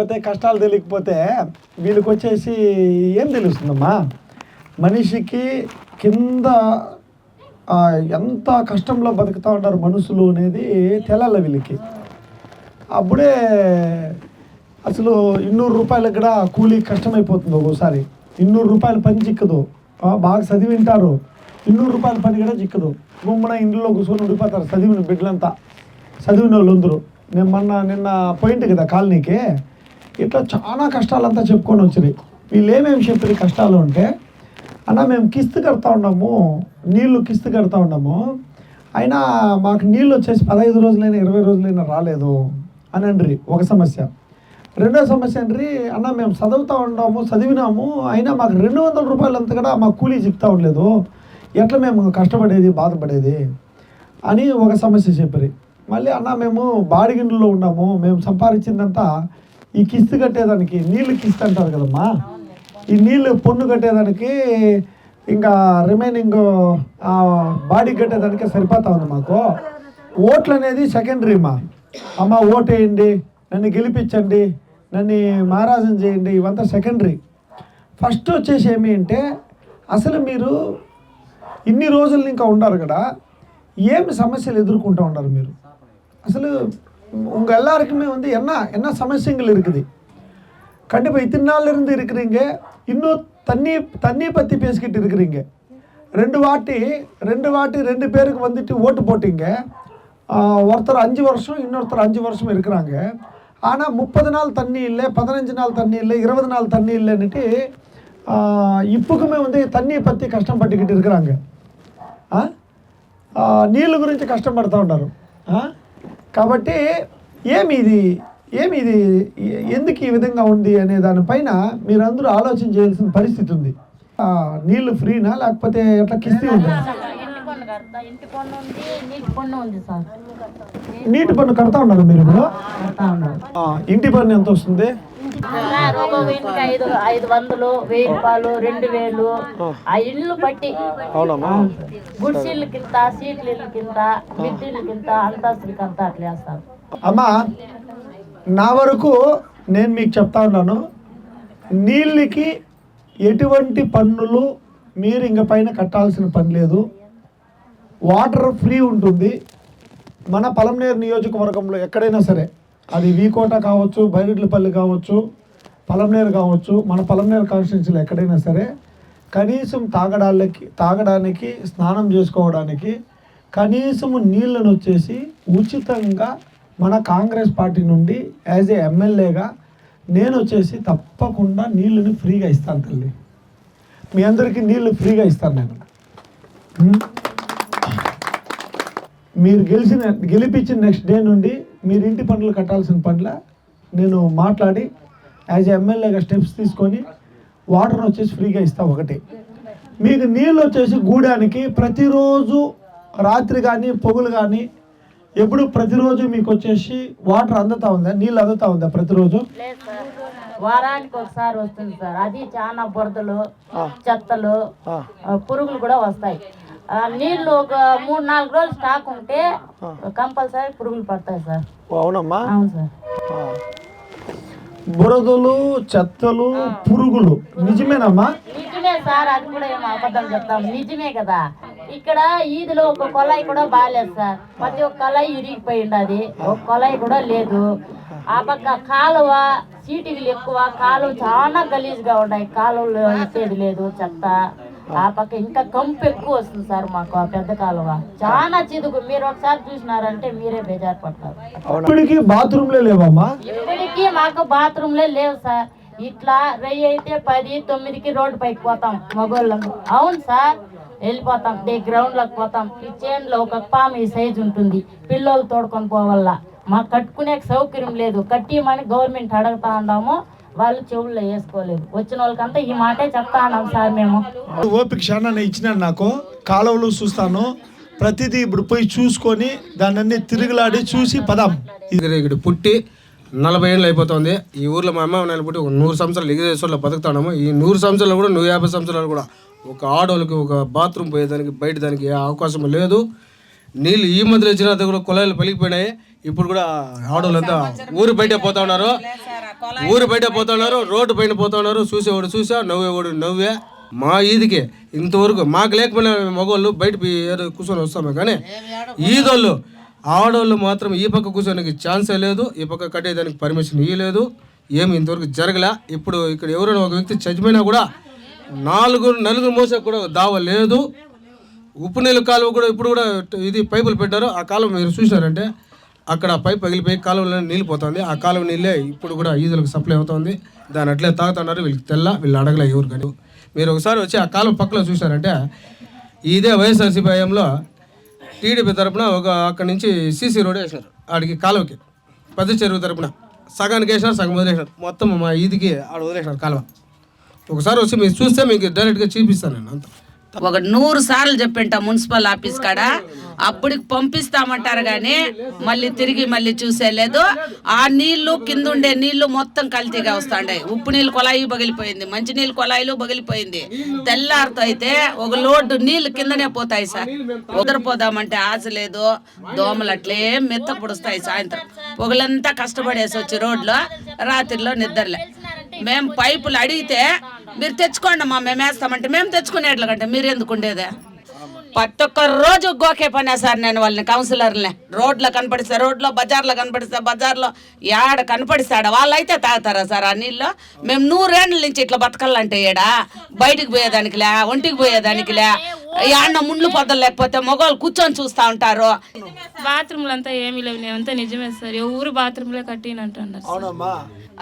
తెలియకపోతే కష్టాలు తెలియకపోతే వీళ్ళకి వచ్చేసి ఏం తెలుస్తుందమ్మా? మనిషికి కింద ఎంత కష్టంలో బతుకుతూ ఉంటారు మనుషులు అనేది తెలాల వీళ్ళకి. అప్పుడే అసలు ఇన్నూరు రూపాయలకు కూడా కూలీ కష్టమైపోతుంది ఒక్కోసారి. ఇన్నూరు రూపాయలు పని చిక్కదు. బాగా చదివింటారు. ఇన్నూరు రూపాయల పని కూడా చిక్కదు. గుమ్మన ఇంట్లో కూర్చొని ఉండిపోతారు చదివిన బిడ్డలంతా. చదివిన వాళ్ళందరూ నేను మొన్న నిన్న పోయింటి కదా కాలనీకి. ఇట్లా చాలా కష్టాలంతా చెప్పుకొని వచ్చినాయి వీళ్ళు ఏమేమి చెప్పిన కష్టాలు అంటే అన్న మేము కిస్తు కడతా ఉన్నాము నీళ్ళు కిస్తు కడతా ఉన్నాము అయినా మాకు నీళ్ళు వచ్చేసి పదహైదు రోజులైనా ఇరవై రోజులైనా రాలేదు అని అండ్రి. ఒక సమస్య. రెండో సమస్య అండ్రి అన్న మేము చదువుతా ఉన్నాము చదివినాము అయినా మాకు రెండు వందల రూపాయలు అంత కూడా మాకు కూలీ చెప్తా ఉండలేదు. ఎట్లా మేము కష్టపడేది బాధపడేది? అని ఒక సమస్య చెప్పారు మళ్ళీ అన్న మేము బాడిగిండ్లలో ఉన్నాము మేము సంపాదించిందంతా ఈ కిస్తు కట్టేదానికి నీళ్ళు కిస్తు అంటారు కదమ్మా? ఈ నీళ్ళు పొన్ను కట్టేదానికి ఇంకా రిమైనింగ్ బాడీ కట్టేదానికి సరిపోతా ఉంది మాకు. ఓట్లు అనేది సెకండరీ మా. అమ్మ ఓటేయండి వేయండి నన్ను గెలిపించండి నన్ను మహారాజం చేయండి ఇవంతా సెకండరీ ఫస్ట్ వచ్చేసి ఏమి అంటే అసలు మీరు ఇన్ని రోజులు ఇంకా ఉండరు కదా ఏమి సమస్యలు ఎదుర్కొంటూ ఉన్నారు మీరు? అసలు உங்கள் எல்லாருக்குமே வந்து என்ன என்ன சமஸ்யங்கள் இருக்குது? கண்டிப்பாக இத்தனை நாள்ல இருந்து இருக்கிறீங்க. இன்னும் தண்ணி தண்ணியை பற்றி பேசிக்கிட்டு இருக்கிறீங்க. ரெண்டு வாட்டி ரெண்டு வாட்டி ரெண்டு பேருக்கு வந்துட்டு ஓட்டு போட்டிங்க. ஒருத்தர் அஞ்சு வருஷம் இன்னொருத்தர் அஞ்சு வருஷம் இருக்கிறாங்க. ஆனால் முப்பது நாள் தண்ணி இல்லை பதினஞ்சு நாள் தண்ணி இல்லை இருபது நாள் தண்ணி இல்லைன்னுட்டு இப்போக்குமே வந்து தண்ணியை பற்றி கஷ்டப்பட்டுக்கிட்டு இருக்கிறாங்க. நீళ్ళు గురించి కష్టపడుతూ ஆ? కాబట్టి ఏమి ఇది ఏమి ఇది ఎందుకు ఈ విధంగా ఉంది అనే దానిపైన మీరందరూ ఆలోచన చేయాల్సిన పరిస్థితి ఉంది. నీళ్ళు నీళ్ళు ఫ్రీనా లేకపోతే ఎట్లా కిస్తీ ఉందా పన్ను కడతా. ఇంటి పన్ను ఉంది నీటి పన్ను ఉంది సార్. నీటి పన్ను కడతా ఉన్నారు మీరు ఇప్పుడు ఆ, ఇంటి పన్ను ఎంత వస్తుంది? సార్ ఒక ఇంటికి ఐదు ఐదు వందలు వెయ్యి రూపాయలు రెండు వేలు. ఆ ఇల్లు బట్టి అవునమ్మా. గుడిసీళ్ళ కింద సీట్ల కింద కింద అట్లా వేస్తారు. అమ్మా నా వరకు నేను మీకు చెప్తా ఉన్నాను. నీళ్ళకి ఎటువంటి పన్నులు మీరు ఇంక పైన కట్టాల్సిన పని లేదు. వాటర్ ఫ్రీ ఉంటుంది. మన పలంనేరు నియోజకవర్గంలో ఎక్కడైనా సరే అది వీకోట కావచ్చు బైరెడ్లపల్లి కావచ్చు పలంనేరు కావచ్చు మన పలంనేరు కాన్స్టిట్యున్సీలో ఎక్కడైనా సరే కనీసం తాగడానికి తాగడానికి స్నానం చేసుకోవడానికి కనీసం నీళ్ళను వచ్చేసి ఉచితంగా మన కాంగ్రెస్ పార్టీ నుండి యాజ్ ఏ ఎమ్మెల్యేగా నేను వచ్చేసి తప్పకుండా నీళ్ళని ఫ్రీగా ఇస్తాను తల్లి. మీ అందరికీ నీళ్ళు ఫ్రీగా ఇస్తాను నేను. మీరు గెలిచిన గెలిపించిన నెక్స్ట్ డే నుండి మీరు ఇంటి పనులు కట్టాల్సిన పనుల నేను మాట్లాడి యాజ్ ఎమ్మెల్యేగా స్టెప్స్ తీసుకొని వాటర్ వచ్చేసి ఫ్రీగా ఇస్తా ఒకటి. మీకు నీళ్ళు వచ్చేసి గూడానికి ప్రతిరోజు రాత్రి కానీ పొగులు కానీ ఎప్పుడు ప్రతిరోజు మీకు వచ్చేసి వాటర్ అందుతా ఉందా? నీళ్ళు అందుతా ఉందా ప్రతిరోజు? వారానికి ఒకసారి వస్తుంది సార్. అది చాలా బురదలు. చెత్తలు పురుగులు కూడా వస్తాయి. నీళ్ళు ఒక మూడు నాలుగు రోజులు స్టాక్ ఉంటే కంపల్సరీ పురుగులు పడతాయి సార్. అవునమ్మా. అవును సార్. బురదలు చెత్తలు పురుగులు. నిజమేనమ్మా? నిజమే సార్ అది కూడా ఏమో అబద్ధం చెప్తాం. నిజమే కదా. ఇక్కడ ఈదిలో ఒక కొలాయి కూడా బాగాలేదు సార్. ప్రతి ఒక్క కొలాయి ఇరిగిపోయి ఉండదు ఒక కొలాయి కూడా లేదు. ఆ పక్క కాలువ సీటింగ్లు ఎక్కువ. కాలువ చాలా గలీజ్గా ఉన్నాయి. కాలువలో ఇచ్చేది లేదు చెత్త. ఆ పక్క ఇంకా కంపు ఎక్కువ వస్తుంది సార్ మాకు ఆ పెద్ద కాలువ. చాలా చిదుగు. మీరు ఒకసారి చూసినారంటే మీరే బేజారు పడతారు. ఇప్పటికి బాత్రూమ్లే లేవమ్మా? ఇప్పటికీ మాకు బాత్రూమ్లే లేవు సార్. ఇట్లా రెయ్యి అయితే పది తొమ్మిదికి రోడ్డు పైకి పోతాం మగోళ్ళము అవును సార్. వెళ్ళిపోతాం. డే గ్రౌండ్లోకి పోతాం. ఈ చేనులో ఒక పాము ఈ సైజు ఉంటుంది. పిల్లలు తోడుకొని పోవాల మాకు కట్టుకునే సౌకర్యం లేదు. కట్టిమని గవర్నమెంట్ అడుగుతా ఉన్నాము వాళ్ళు చెవుల్లో వేసుకోలేదు. వచ్చిన వాళ్ళకంతా ఈ మాటే చెప్తా ఉన్నాం సార్ మేము. ఓపిక చాలా ఇచ్చినాడు నాకు. కాలువలు చూస్తాను. ప్రతిదీ ఇప్పుడు పోయి చూసుకొని దాన్ని అన్ని తిరుగులాడి చూసి పదాం. ఇక్కడ ఇక్కడ పుట్టి నలభై ఏళ్ళు అయిపోతుంది. ఈ ఊర్లో మా అమ్మ నేను పుట్టి ఒక నూరు సంవత్సరాలు ఎగిరేశ్వర్లో బతుకుతాము ఈ నూరు సంవత్సరాలు కూడా నూరు యాభై సంవత్సరాలు కూడా ఒక ఆడోళ్ళకి ఒక బాత్రూమ్ పోయేదానికి బయట దానికి ఏ అవకాశం లేదు. నీళ్ళు ఈ మధ్యలో వచ్చిన కూడా కుళాయిలు పలిగిపోయినాయి. ఇప్పుడు కూడా ఆడోళ్ళంతా ఊరు బయట పోతా ఉన్నారు. ఊరు బయట పోతున్నారు రోడ్డు పైన పోతున్నారు చూసేవాడు చూసా నవ్వేవాడు నవ్వే. మా ఈదికి ఇంతవరకు మాకు లేకపోయినా మగవాళ్ళు బయట కూర్చొని వస్తామే కానీ ఈదోళ్ళు ఆడవాళ్ళు మాత్రం ఈ పక్క కూర్చోడానికి ఛాన్సే లేదు ఈ పక్క కట్టేదానికి పర్మిషన్ ఇవ్వలేదు ఏమి ఇంతవరకు జరగలే. ఇప్పుడు ఇక్కడ ఎవరైనా ఒక వ్యక్తి చచ్చిపోయినా కూడా నాలుగు నలుగురు మోసే కూడా దావ లేదు. ఉప్పు నీళ్ళు కాలువ కూడా ఇప్పుడు కూడా ఇది పైపులు పెట్టారు. ఆ కాలువ మీరు చూసినారంటే అక్కడ పైప్ పగిలిపోయి కాలువలో నీళ్ళు పోతుంది ఆ కాలువ నీళ్ళే ఇప్పుడు కూడా ఈదులకు సప్లై అవుతుంది. దాని అట్లే తాగుతున్నారు. వీళ్ళకి తెల్ల వీళ్ళు అడగలే ఎవరు కానీ. మీరు ఒకసారి వచ్చి ఆ కాలువ పక్కలో చూసారంటే ఇదే వైఎస్ఆర్సీ భయంలో టీడీపీ తరపున ఒక అక్కడి నుంచి సీసీ రోడ్ వేసినారు ఆడికి కాలువకి. పెద్ద చెరువు తరపున. సగానికి వేసినారు సగం వదిలేసినారు మొత్తం మా ఈదికి ఆడ వదిలేసినారు కాలువ. ఒకసారి వచ్చి మీరు చూస్తే మీకు డైరెక్ట్గా చూపిస్తాను నేను అంత. ఒక నూరు సార్లు చెప్పింట మున్సిపల్ ఆఫీస్ కాడ. అప్పటికి పంపిస్తామంటారు కానీ మళ్ళీ తిరిగి మళ్ళీ చూసేలేదు ఆ నీళ్ళు కింద ఉండే నీళ్ళు మొత్తం కల్తీగా వస్తాయి ఉప్పు నీళ్ళు కొలాయి పగిలిపోయింది మంచి నీళ్ళు కొలాయిలు పగిలిపోయింది తెల్లారితో అయితే ఒక లోటు నీళ్ళు కిందనే పోతాయి సార్. ఉదరిపోదామంటే ఆశ లేదు. దోమలు అట్లే మెత్త పుడుస్తాయి సాయంత్రం. పొగలంతా కష్టపడేసి వచ్చి రోడ్లో రాత్రిలో నిద్రలే. మేము పైపులు అడిగితే మీరు తెచ్చుకోండి అమ్మా మేము వేస్తామంటే మేము తెచ్చుకునేట్ల కంటే మీరు ఎందుకు ఉండేదే? ప్రతి ఒక్క రోజు గోకే పనే సార్ నేను వాళ్ళని కౌన్సిలర్ని రోడ్లో కనపడిస్తే రోడ్లో బజార్లో కనపడిస్తే బజార్లో యాడ కనపడిస్తాడ వాళ్ళైతే తాగుతారా సార్ ఆ నీళ్ళు? మేము నూరేళ్ళ నుంచి ఇట్లా బతకాలంటే ఏడా? బయటికి పోయేదానికిలే ఒంటికి పోయేదానికిలే. యాడ ముండ్లు పొద్దలు లేకపోతే మగవాళ్ళు కూర్చొని చూస్తూ ఉంటారు. బాత్రూమ్లు అంతా ఏమీ లేవు నేనంతా నిజమే సార్. ఊరు బాత్రూమ్లే కట్టినంటున్నారు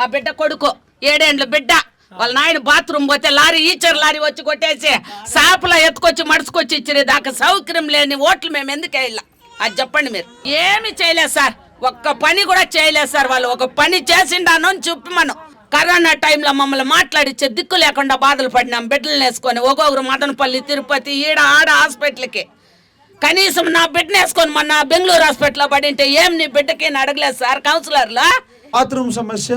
ఆ బిడ్డ కొడుకు ఏడేండ్ల బిడ్డ. వాళ్ళ నాయన బాత్రూమ్ పోతే లారీ ఈచర్ లారీ వచ్చి కొట్టేసి సాపులా ఎత్తుకొచ్చి మడుచుకొచ్చి ఇచ్చిన దాకా సౌకర్యం లేని ఓట్లు మేము ఎందుకు వెళ్ళాం అది చెప్పండి మీరు. ఏమి చేయలేదు సార్. ఒక్క పని కూడా చేయలేదు సార్ వాళ్ళు. ఒక పని చేసిండాను అని చెప్పి మనం కరోనా టైంలో మమ్మల్ని మాట్లాడిచ్చే దిక్కు లేకుండా బాధలు పడినాం. బిడ్డలు వేసుకొని ఒక్కొక్కరు మదనపల్లి తిరుపతి ఈడ ఆడ హాస్పిటల్కి. కనీసం నా బిడ్డను వేసుకొని మొన్న బెంగళూరు హాస్పిటల్లో పడింటే ఏం నీ బిడ్డకి అడగలేదు సార్ కౌన్సిలర్లో? బాత్రూమ్ సమస్య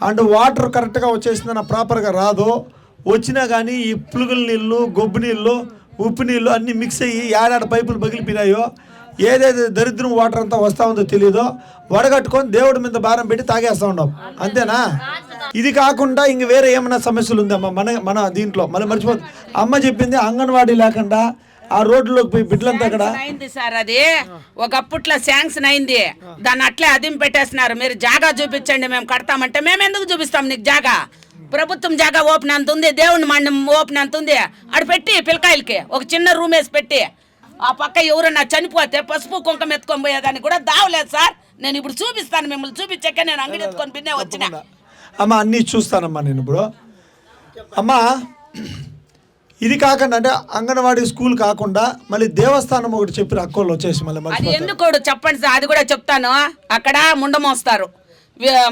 అండ్ వాటర్ కరెక్ట్గా వచ్చేసిందన్న ప్రాపర్గా రాదు. వచ్చినా కానీ ఈ పులుగుల నీళ్ళు గొబ్బు నీళ్ళు ఉప్పు నీళ్ళు అన్నీ మిక్స్ అయ్యి ఏడాడ పైపులు పగిలిపోయినాయో ఏదైతే దరిద్రం వాటర్ అంతా వస్తా ఉందో తెలియదో వడగట్టుకొని దేవుడి మీద భారం పెట్టి తాగేస్తూ ఉన్నాం అంతేనా? ఇది కాకుండా ఇంక వేరే ఏమైనా సమస్యలు ఉందమ్మా? మన మన దీంట్లో. మళ్ళీ మర్చిపోతుంది అమ్మ చెప్పింది అంగన్వాడీ లేకుండా ఆ రోడ్లోకి పోయి అక్కడ. అయింది సార్ అది. ఒకప్పట్లో శాంక్షన్ అయింది దాన్ని అట్లే అదిం పెట్టేస్తున్నారు. మీరు జాగా చూపించండి మేము కడతామంటే మేము ఎందుకు చూపిస్తాం నీకు జాగా? ప్రభుత్వం జాగా ఓపెన్ అంత ఉంది దేవుని మండం ఓపెన్ అంత ఉంది. ఆడ పెట్టి పిల్లకాయలకి ఒక చిన్న రూమ్ వేసి పెట్టి. ఆ పక్క ఎవరన్నా చనిపోతే పసుపు కుంకం ఎత్తుకొని పోయేదానికి కూడా దావలేదు సార్. నేను ఇప్పుడు చూపిస్తాను మిమ్మల్ని చూపించాక నేను అంగడి ఎత్తుకొని పిన్నే వచ్చిన. అమ్మ అన్నీ చూస్తానమ్మా నేను ఇప్పుడు. అమ్మా ఇది కాకుండా అంటే అంగన్వాడీ స్కూల్ కాకుండా మళ్ళీ దేవస్థానం ఒకటి చెప్పిన అక్కోళ్ళు వచ్చేసి మళ్ళీ ఎందుకు చెప్పండి సార్ అది కూడా చెప్తాను. అక్కడ ముండమోస్తారు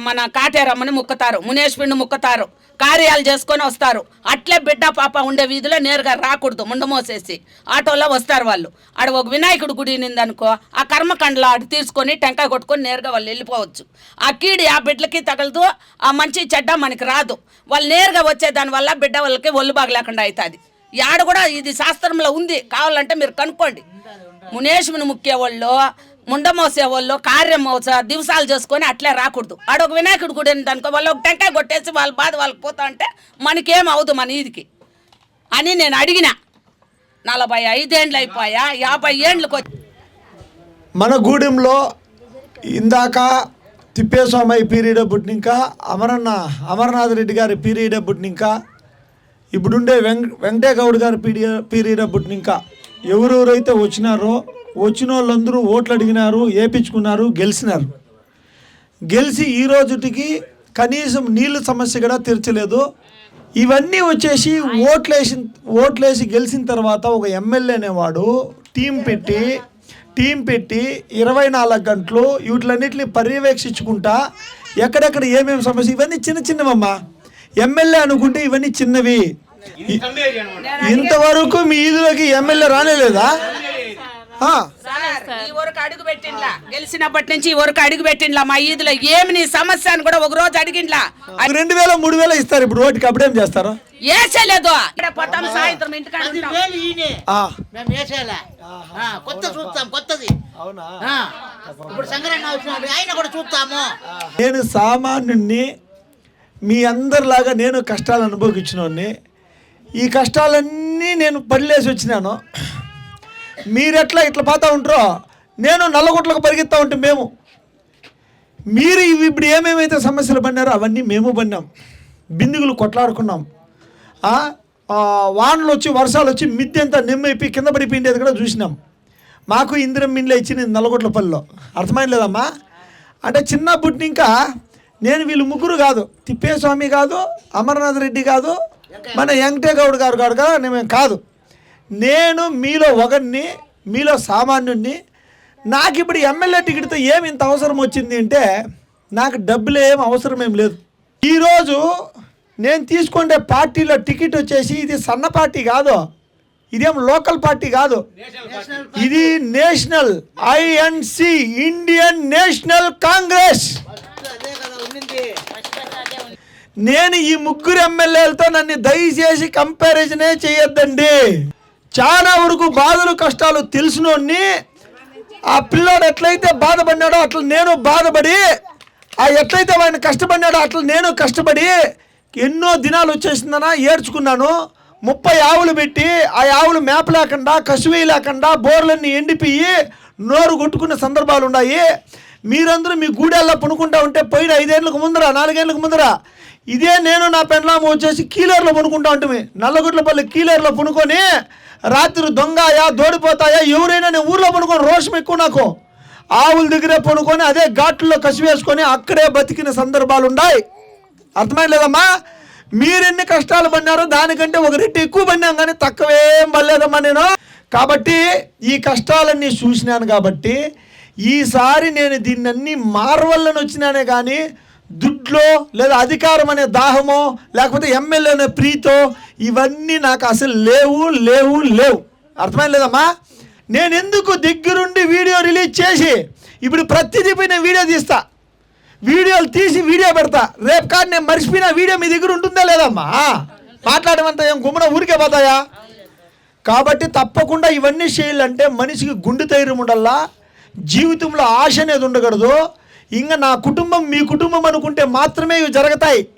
మన కాటేరమ్మని ముక్కుతారు మునేశ్వరుని ముక్కుతారు కార్యాలు చేసుకొని వస్తారు. అట్లే బిడ్డ పాప ఉండే వీధిలో నేరుగా రాకూడదు ముండమోసేసి ఆటోలో వస్తారు వాళ్ళు. ఆడ ఒక వినాయకుడు గుడి అనుకో ఆ కర్మకండలో ఆడు తీసుకొని టెంకాయ కొట్టుకొని నేరుగా వాళ్ళు వెళ్ళిపోవచ్చు. ఆ కీడి ఆ బిడ్డలకి తగలదు ఆ మంచి చెడ్డ మనకి రాదు. వాళ్ళు నేరుగా వచ్చే దానివల్ల బిడ్డ వాళ్ళకి ఒళ్ళు బాగలేకుండా అవుతుంది యాడ కూడా ఇది శాస్త్రంలో ఉంది. కావాలంటే మీరు కనుక్కోండి. మునేశ్వరుని ముక్కేవాళ్ళు ముండమోసేవాళ్ళు కార్యం మోస దివసాలు చేసుకొని అట్లే రాకూడదు. ఆడ ఒక వినాయకుడు గుడి దానికో అనుకో వాళ్ళు ఒక టెంకాయ కొట్టేసి వాళ్ళ బాధ వాళ్ళకి పోతా అంటే మనకేం అవదు మన ఈదికి. అని నేను అడిగిన. నలభై ఐదేండ్లు అయిపోయా యాభై ఏండ్లకు మన గూడెంలో ఇందాక తిప్పేస్వామి పీరియడ్ ఇంకా అమరన్న అమర్నాథ్ రెడ్డి గారి పీరియడ్ ఇంకా ఇప్పుడుండే వెంక వెంకటేగౌడ్ గారి పీరియడ్ అప్పుడు ఇంకా ఎవరెవరైతే వచ్చినారో వచ్చిన వాళ్ళందరూ ఓట్లు అడిగినారు వేపించుకున్నారు గెలిచినారు. గెలిచి ఈ రోజుటికి కనీసం నీళ్ళ సమస్య కూడా తీర్చలేదు. ఇవన్నీ వచ్చేసి ఓట్లేసిన ఓట్లేసి గెలిచిన తర్వాత ఒక ఎమ్మెల్యే అనేవాడు టీం పెట్టి టీం పెట్టి ఇరవై నాలుగు గంటలు వీటిలన్నిటిని పర్యవేక్షించుకుంటా ఎక్కడెక్కడ ఏమేమి సమస్య ఇవన్నీ చిన్న చిన్నవమ్మా. ఎమ్మెల్యే అనుకుంటే ఇవన్నీ చిన్నవి. ఇంతవరకు మీ ఈదులోకి ఎమ్మెల్యే రానేలేదా ఆ. సార్, ఈ వరకు అడుగు పెట్టిండ్లా. గెలిచినప్పటి నుంచి ఈ వరకు అడుగు పెట్టిండ్లా. మా ఈదులో ఏమి నీ సమస్య అని కూడా ఒక రోజు అడిగిండ్లా రెండు వేల మూడు వేల ఇస్తారు ఇప్పుడు ఓటుకి. అప్పుడేం చేస్తారు? వేసేలేదు ఇక్కడ పోతాం సాయంత్రం ఇంటికాడ కొత్త చూస్తాం కొత్తది. ఇప్పుడు సంగరన్న వచ్చినాడు ఆయన కూడా చూస్తాము. నేను సామాన్యుణ్ణి మీ అందరిలాగా నేను కష్టాలు అనుభవించినోడిని ఈ కష్టాలన్నీ నేను పడిలేసి వచ్చినాను. మీరెట్లా ఇట్లా పోతా ఉంటారో? నేను నల్లగొట్లకు పరిగెత్తా ఉంటే మేము. మీరు ఇవి ఇప్పుడు ఏమేమైతే సమస్యలు పడినారో అవన్నీ మేము పడినాం. బిందుగులు కొట్లాడుకున్నాం. వానలు వచ్చి వర్షాలు వచ్చి మిద్దె అంతా నిమ్మైపోయి కింద పడిపోయిండేది కూడా చూసినాం. మాకు ఇందిరం మిన్లే ఇచ్చింది నల్లగొట్ల పల్లెలో. అర్థమైన లేదమ్మా? అంటే చిన్నప్పటి ఇంకా నేను వీళ్ళు ముగ్గురు కాదు. తిప్పేస్వామి కాదు అమర్నాథ్ రెడ్డి కాదు మన వెంకటేగౌడ్ గారు కాదు కదా నేను కాదు. నేను మీలో ఒకరిని మీలో సామాన్యుడిని నాకు ఇప్పుడు ఎమ్మెల్యే టికెట్తో ఏమి ఇంత అవసరం వచ్చింది అంటే నాకు డబ్బులు ఏం అవసరం ఏం లేదు. ఈరోజు నేను తీసుకునే పార్టీలో టికెట్ వచ్చేసి ఇది సన్న పార్టీ కాదు. ఇదేం లోకల్ పార్టీ కాదు. ఇది national INC Indian National Congress. అదే కదా ఉండింది నేను ఈ ముగ్గురు ఎమ్మెల్యేలతో నన్ను దయచేసి కంపారిజనే చేయొద్దండి. చాలా వరకు బాధలు కష్టాలు తెలిసినోడిని ఆ పిల్లోడు ఎట్లయితే బాధపడినాడో అట్లా నేను బాధపడి ఆ ఎట్లయితే ఆయన కష్టపడినాడో అట్లా నేను కష్టపడి ఎన్నో దినాలు వచ్చేసిందనా ఏడ్చుకున్నాను. ముప్పై ఆవులు పెట్టి ఆ ఆవులు మేప లేకుండా కసువి లేకుండా బోర్లన్నీ ఎండిపోయి నోరు కొట్టుకున్న సందర్భాలు ఉన్నాయి. మీరందరూ మీ గూడెల్లో పనుకుంటా ఉంటే పోయిన ఐదేళ్ళకు ముందర నాలుగేళ్ళకు ముందర ఇదే నేను నా పెండ్లాము వచ్చేసి కీలర్లో పనుకుంటా ఉంటుంది నల్లగుట్లపల్లి కీలర్లో పనుకొని రాత్రి దొంగాయా దోడిపోతాయా ఎవరైనా నేను ఊర్లో పనుకొని రోషం ఎక్కువ నాకు. ఆవుల దగ్గరే పనుకొని అదే ఘాట్లో కసివేసుకొని అక్కడే బతికిన సందర్భాలు ఉన్నాయి అర్థమైలేదమ్మా మీరెన్ని కష్టాలు పడినారో దానికంటే ఒక రెట్టి ఎక్కువ పడినాం కానీ తక్కువేం పడలేదమ్మా నేను. కాబట్టి ఈ కష్టాలన్నీ చూసినాను కాబట్టి ఈసారి నేను దీన్ని అన్ని వచ్చినానే కానీ దుడ్లో లేదా అధికారం అనే దాహమో లేకపోతే ఎమ్మెల్యే అనే ప్రీతో ఇవన్నీ నాకు అసలు లేవు లేవు లేవు. అర్థమైలేదమ్మా నేను ఎందుకు దగ్గరుండి వీడియో రిలీజ్ చేసి ఇప్పుడు ప్రతిదీ పోయి నేను వీడియో తీస్తా. వీడియోలు తీసి వీడియో పెడతా. రేపు కాదు నేను మర్చిపోయిన వీడియో మీ దగ్గర ఉంటుందా లేదమ్మా? మాట్లాడమంతా ఏం గుమ్మన ఊరికే పోతాయా? కాబట్టి తప్పకుండా ఇవన్నీ చేయాలంటే మనిషికి గుండె ధైర్యం ఉండాలా? జీవితంలో ఆశ అనేది ఉండకూడదు. ఇంకా నా కుటుంబం మీ కుటుంబం అనుకుంటే మాత్రమే ఇవి జరుగుతాయి.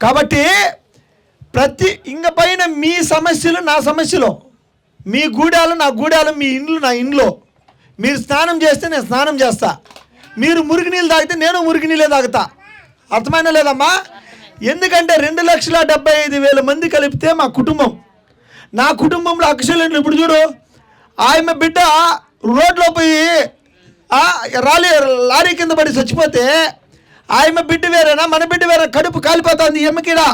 కాబట్టి ప్రతి ఇంక పైన మీ సమస్యలు నా సమస్యలు మీ గూడాలు నా గూడాలు మీ ఇండ్లు నా ఇండ్లో. మీరు స్నానం చేస్తే నేను స్నానం చేస్తా. మీరు మురికి నీళ్ళు తాగితే నేను మురికి నీళ్ళే తాగుతా. అర్థమైన లేదమ్మా? ఎందుకంటే రెండు లక్షల డెబ్బై ఐదు వేల మంది కలిపితే మా కుటుంబం. నా కుటుంబంలో అక్షరాలు ఇప్పుడు చూడు? ఆమె బిడ్డ రోడ్లో పోయి రాలి లారీ కింద పడి చచ్చిపోతే ఆయమ బిడ్డ వేరేనా? మన బిడ్డ వేరే కడుపు కాలిపోతుంది ఎమ్మకిడా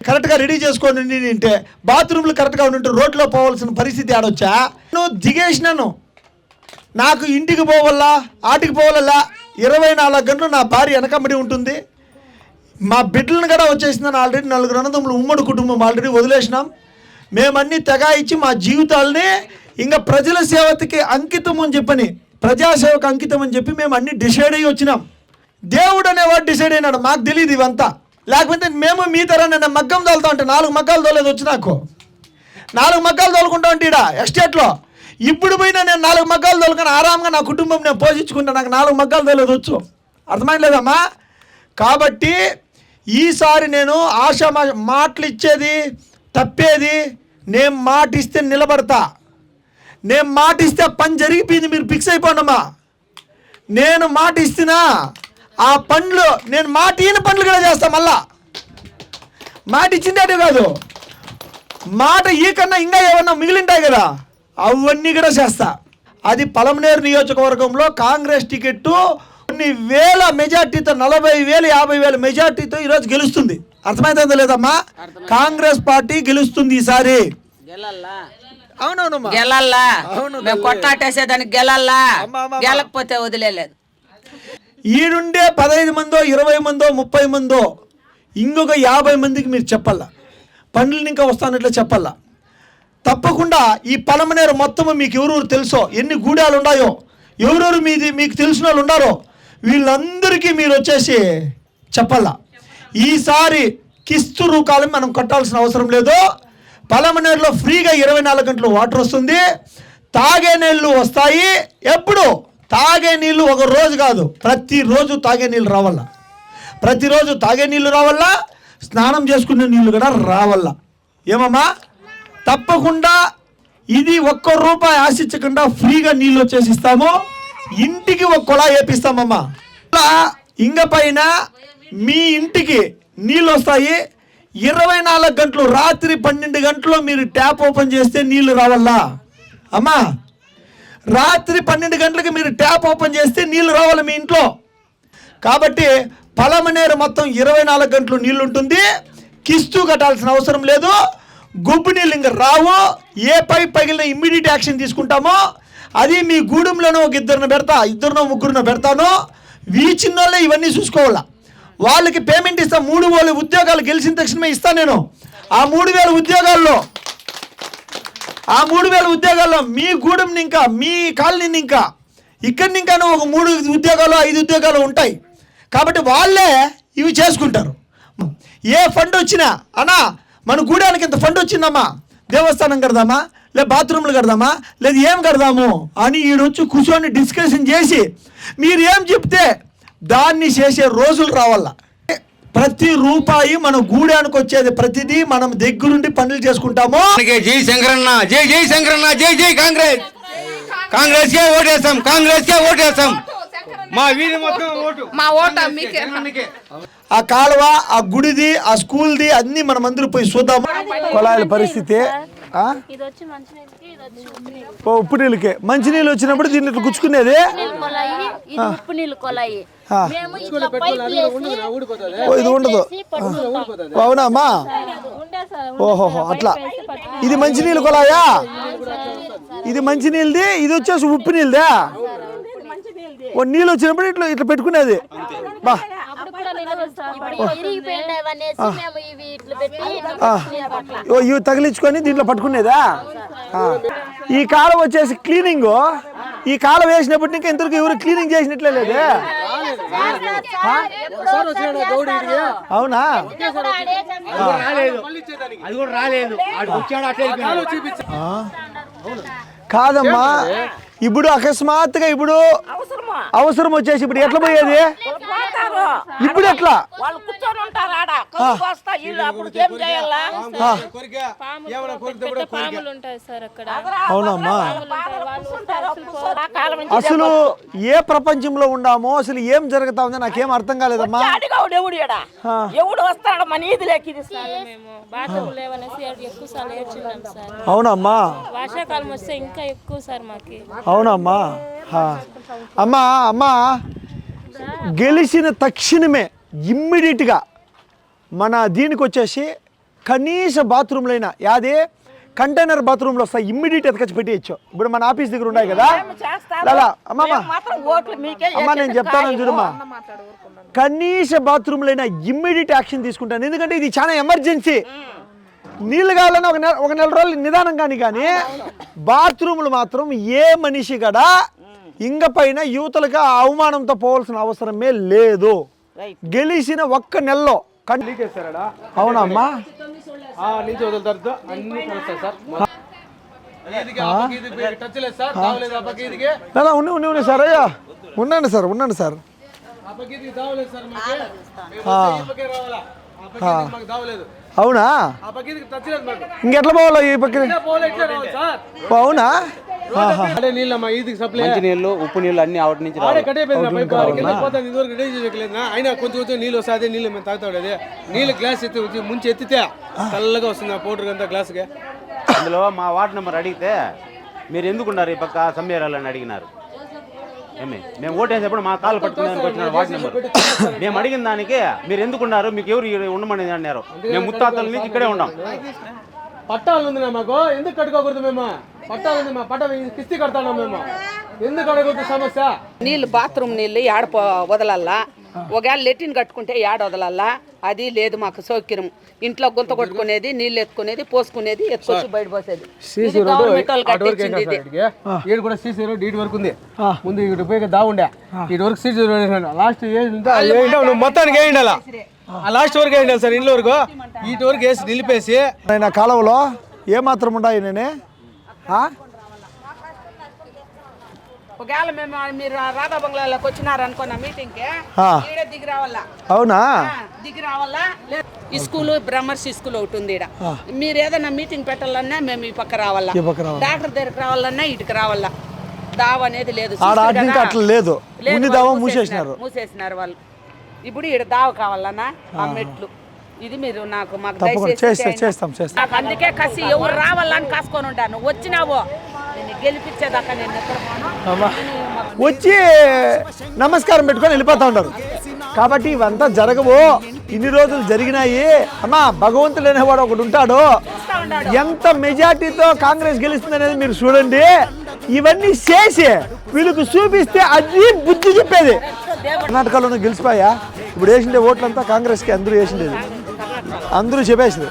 కరెక్ట్గా రెడీ చేసుకొని ఉండి బాత్రూమ్లు కరెక్ట్గా ఉండి రోడ్లో పోవాల్సిన పరిస్థితి ఆడొచ్చా? నువ్వు దిగేసినాను నాకు ఇంటికి పోవాలా ఆటికి పోవాలా ఇరవై నాలుగు గంటలు నా భార్య వెనకబడి ఉంటుంది. మా బిడ్డలను కూడా వచ్చేసిందని ఆల్రెడీ నలుగురు అన్నదమ్ములు ఉమ్మడి కుటుంబం ఆల్రెడీ వదిలేసినాం. మేమన్నీ తెగాయించి ఇచ్చి మా జీవితాలని ఇంకా ప్రజల సేవతకి అంకితం అని చెప్పని ప్రజాసేవకు అంకితం అని చెప్పి మేము అన్ని డిసైడ్ అయ్యి వచ్చినాం. దేవుడు అనేవాడు డిసైడ్ అయినాడు. మాకు తెలియదు ఇవంతా. లేకపోతే మేము మీ తరాన్ని మగ్గం తోలుతా ఉంటే నాలుగు మగ్గాలు తోలేదు వచ్చి నాకు. నాలుగు మగ్గాలు తోలుకుంటా ఉంటే ఈడ ఎస్టేట్లో. ఇప్పుడు పోయినా నేను నాలుగు మగ్గాలు తోలుకొని ఆరాంగా నా కుటుంబం నేను పోషించుకుంటా. నాకు నాలుగు మగ్గాలు తోలేదు వచ్చు. అర్థమైలేదమ్మా కాబట్టి ఈసారి నేను ఆశ మాటలు ఇచ్చేది తప్పేది నేను మాట ఇస్తే నిలబడతా. నేను మాట ఇస్తే పని జరిగిపోయింది మీరు ఫిక్స్ అయిపోండమ్మా నేను మాట ఇస్తున్నా ఆ పనులు నేను మాట ఈయన పనులు కూడా చేస్తా మళ్ళా. మాట ఇచ్చిందే కాదు. మాట ఈ కన్నా ఇంకా ఏమన్నా మిగిలింటాయి కదా అవన్నీ కూడా చేస్తా. అది పలమనేరు నియోజకవర్గంలో కాంగ్రెస్ టికెట్ కొన్ని వేల మెజార్టీతో నలభై వేలు యాభై వేల మెజార్టీతో ఈరోజు గెలుస్తుంది. అర్థమైందా లేదమ్మా కాంగ్రెస్ పార్టీ గెలుస్తుంది ఈసారి. అవునవునమ్మా. గెలల్లా? అవును మేము కొట్లాటేసేదానికి గెలల్లా. గెలకపోతే వదిలేదు ఈడుండే పదహైదు మందో ఇరవై మందో ముప్పై మందో ఇంకొక యాభై మందికి మీరు చెప్పాలా పండ్లు ఇంకా వస్తానట్లే చెప్పాలా తప్పకుండా ఈ పలమనేరు మొత్తము మీకు ఎవరెవరు తెలుసో ఎన్ని గూడాలు ఉన్నాయో ఎవరెవరు మీది మీకు తెలిసిన వాళ్ళు ఉన్నారో వీళ్ళందరికీ మీరు వచ్చేసి చెప్పాలా ఈసారి కిస్తు రూకాలు మనం కట్టాల్సిన అవసరం లేదు. పలమనేరులో ఫ్రీగా ఇరవై నాలుగు గంటలు వాటర్ వస్తుంది. తాగే నీళ్ళు వస్తాయి. ఎప్పుడు? తాగే నీళ్ళు ఒక రోజు కాదు. ప్రతిరోజు తాగే నీళ్ళు రావాల ప్రతిరోజు తాగే నీళ్ళు రావాలా స్నానం చేసుకునే నీళ్ళు కూడా రావాల ఏమమ్మా? తప్పకుండా ఇది ఒక్క రూపాయి ఆశించకుండా ఫ్రీగా నీళ్ళు వచ్చేసి ఇస్తాము. ఇంటికి ఒక కొలా వేపిస్తామమ్మా. ఇలా పైన మీ ఇంటికి నీళ్ళు వస్తాయి. ఇరవై నాలుగు గంటలు రాత్రి పన్నెండు గంటలు మీరు ట్యాప్ ఓపెన్ చేస్తే నీళ్ళు రావాలా అమ్మా రాత్రి పన్నెండు గంటలకు మీరు ట్యాప్ ఓపెన్ చేస్తే నీళ్ళు రావాలి మీ ఇంట్లో. కాబట్టి పలమనేరు మొత్తం ఇరవై నాలుగు గంటలు నీళ్ళు ఉంటుంది కిస్తూ కట్టాల్సిన అవసరం లేదు. గుబ్బు నీళ్ళు ఇంకా రావు. ఏ పైప్ పగిలిన ఇమ్మీడియట్ యాక్షన్ తీసుకుంటామో అది మీ గూడెంలోనో ఒక ఇద్దరిని పెడతా ఇద్దరినో ముగ్గురినో పెడతాను. వీ చిన్నోళ్ళే ఇవన్నీ చూసుకోవాలా? వాళ్ళకి పేమెంట్ ఇస్తా మూడు వేల ఉద్యోగాలు గెలిచిన తక్షణమే ఇస్తాను నేను. ఆ మూడు వేల ఉద్యోగాల్లో ఆ మూడు వేల ఉద్యోగాల్లో మీ గూడెంని ఇంకా మీ కాలనీని ఇంకా ఇక్కడిని ఇంకా ఒక మూడు ఉద్యోగాలు ఐదు ఉద్యోగాలు ఉంటాయి. కాబట్టి వాళ్ళే ఇవి చేసుకుంటారు. ఏ ఫండ్ వచ్చినా అన్నా మన గూడానికి ఇంత ఫండ్ వచ్చిందమ్మా? దేవస్థానం కడదామా? లేదా బాత్రూమ్లు కడదామా? లేదు ఏం కడదాము? అని ఈడొచ్చి కూర్చొని డిస్కషన్ చేసి మీరు ఏం చెప్తే దాన్ని చేసే రోజులు రావాల? ప్రతి రూపాయి మన గూడానికి వచ్చేది ప్రతిదీ మనం దగ్గరుండి పనులు చేసుకుంటాము? జై శంకరన్న జై జై శంకరన్న జై జై కాంగ్రెస్. కాంగ్రెస్ కే ఓటేస్తాం కాంగ్రెస్ కే ఓటేస్తాం మా వీధి మొత్తం ఓటు. మా ఓట మీకే. ఆ కాలువ ఆ గుడిది ఆ స్కూల్ది అన్ని మనం అందరూ పోయి చూద్దాము? కుళాయిల పరిస్థితి ఓ ఉప్పు నీళ్ళకి. మంచి నీళ్ళు వచ్చినప్పుడు దీన్ని ఇట్లా గుచ్చుకునేది? ఉప్పు నీళ్ళు కొలాయి. ఇది ఉండదు. వేసి పట్టుకుంటాం. అవునా అమ్మా? ఉండే సార్ ఓహోహో అట్లా ఇది మంచి నీళ్ళు కొలాయా? ఇది మంచి నీళ్ళది ఇది వచ్చేసి ఉప్పు నీళ్ళదా? ఓ నీళ్ళు వచ్చినప్పుడు ఇట్లా ఇట్లా పెట్టుకునేది. బా. ఇవి తగిలించుకొని దీంట్లో పట్టుకునేదా. ఈ కాలం వచ్చేసి క్లీనింగ్. ఈ కాలం వేసినప్పటి నుంచి ఇంతవరకు ఎవరు క్లీనింగ్ చేసినట్లే లేదే. అవునా? ఇంకా. కాదమ్మా. ఇప్పుడు అకస్మాత్తుగా ఇప్పుడు అవసరం వచ్చేసి ఇప్పుడు ఎట్లా పోయేది? ఇప్పుడు ఎట్లా? అవునమ్మా. అసలు ఏ ప్రపంచంలో ఉండామో అసలు ఏం జరుగుతా ఉందో నాకేం అర్థం కాలేదమ్మా. ఎవడు వస్తాడు మన అవునమ్మా. వర్షాకాలం వస్తే ఇంకా ఎక్కువ సార్ మాకి. అవునమ్మా. అమ్మా అమ్మా. గెలిచిన తక్షణమే ఇమ్మీడియట్గా మన దీనికి వచ్చేసి కనీస బాత్రూమ్లైనా యాదే కంటైనర్ బాత్రూమ్లో వస్తాయి ఇమ్మీడియట్ ఎతకొచ్చి పెట్టేయచ్చు. ఇప్పుడు మన ఆఫీస్ దగ్గర ఉన్నాయి కదా. లాలా అమ్మమ్మ మాత్రం ఓట్లు మీకే అమ్మా నేను చెప్తాను చూడమ్మా. కనీస బాత్రూమ్లైనా ఇమ్మీడియట్ యాక్షన్ తీసుకుంటాను ఎందుకంటే ఇది చాలా ఎమర్జెన్సీ. నీళ్ళు కావాలని ఒక నెల ఒక నెల రోజులు నిదానం కానీ కానీ బాత్రూములు మాత్రం ఏ మనిషి కూడా ఇంగ పైన యువతలకు ఆ అవమానంతో పోవాల్సిన అవసరమే లేదు. గెలిచిన ఒక్క నెలలో అవునమ్మా. కలుస్తాయి సార్. అయ్యా ఉండండి సార్ ఉండండి సార్. ఆ. అవునా? ఇంకెట్లా పోవాలా ఈ పక్కన అవునా? నీళ్ళు ఉప్పు నీళ్ళు అన్ని ఆవిడ నుంచి అయినా కొంచెం కొంచెం నీళ్ళు వస్తుంది నీళ్ళు మేము తాగుతాడు అదే. నీళ్ళు గ్లాస్ ఎత్తి వచ్చి ముంచి ఎత్తితే చల్లగా వస్తుంది ఆ పౌడర్ అంతా గ్లాస్కి అందులో మా వార్డు నెంబర్ అడిగితే మీరు ఎందుకున్నారు ఈ పక్క సమ్మేరాలని అడిగినారు. ఏమి? మేము ఓటేసేప్పుడు మా కాలు పట్టుకునేందుకు వచ్చినారు వార్డు నెంబర్. మేము అడిగిన దానికి మీరు ఎందుకున్నారు మీకు ఎవరు ఉండమని అన్నారు. మేము ముత్తాతల నుంచి ఇక్కడే ఉన్నాం పట్టాలు ఉంది మాకు. ఎందుకు కట్టుకోకూడదు మేము? పట్టాలు ఉంది మా. పట్ట కిస్తీ కడతాను మేము. ఎందుకు అడగకూడదు సమస్య? నీళ్ళు బాత్రూమ్ నీళ్ళు ఏడ పో- వదలల్లా ఒకవేళ లెట్రిన్ కట్టుకుంటే ఏడ వదలల్లా? అది లేదు మాకు సౌకర్యం. ఇంట్లో గుంత కొట్టుకునేది నీళ్ళు ఎత్తుకునేది పోసుకునేది ఎత్తుకొచ్చి బయట పోసేది. ఇది ఈడు కూడా సీసీ రోడ్ ఇటు వరకు ఉంది. ముందు ఇటు పోయి దావుండే ఇటు వరకు సీసీ రోడ్ లాస్ట్ నువ్వు మొత్తానికి వేయండి అలా ఆ లాస్ట్ వరకు వేయండి సార్? ఇంట్లో వరకు? ఇటు వరకు వేసి నిలిపేసి. ఆయన కాలువలో ఏమాత్రం ఉన్నాయి నేనే? ఒకవేళ మేము మీరు రాధా బంగ్లాలోకి వచ్చినారనుకున్న మీటింగ్కి ఆ. ఈడే దిగి రావాలా? అవునా? దిగి రావాలా? ఈ స్కూల్ బ్రహ్మర్షి స్కూల్ ఒకటి ఉంది ఈడ. మీరు ఏదైనా మీటింగ్ పెట్టాలన్నా మేము ఈ పక్క రావాలా. డాక్టర్ దగ్గరికి రావాలన్నా ఇటుకు రావాలా? దావ అనేది లేదు? అట్లా లేదు. మూసేసినారు. మూసేసినారు వాళ్ళు. ఇప్పుడు ఈడ దావ కావాలన్నా ఆ మెట్లు. ఇది మీరు నాకు మాకు దయచేసి చేస్తాం నాకు అందుకే కసి ఎవరు రావాలని కాసుకొని ఉంటాను వచ్చినావో గెలిపించేదాకా నేను ఎక్కడ పోను. అమ్మా. వచ్చి నమస్కారం పెట్టుకొని వెళ్ళిపోతా ఉంటారు కాబట్టి ఇవంతా జరగవు. ఇన్ని రోజులు జరిగినాయి. అమ్మా భగవంతుడు అనేవాడు ఒకడు ఉంటాడు. ఎంత మెజార్టీతో కాంగ్రెస్ గెలుస్తుంది అనేది మీరు చూడండి. ఇవన్నీ చేసి వీళ్ళకి చూపిస్తే అది బుద్ధి చెప్పేది. కర్ణాటకలోనే గెలిచిపోయా? ఇప్పుడు వేసిండే ఓట్లంతా కాంగ్రెస్కి అందరూ వేసిండేది. అందరూ చెప్పేసింది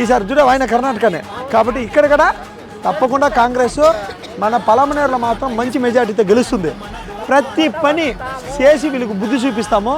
ఈసారి చూడ ఆయన కర్ణాటకనే. కాబట్టి ఇక్కడ కూడా తప్పకుండా కాంగ్రెస్ మన పలమనేరులో మాత్రం మంచి మెజార్టీతో గెలుస్తుంది. ప్రతి పని చేసి వీళ్ళకు బుద్ధి చూపిస్తాము.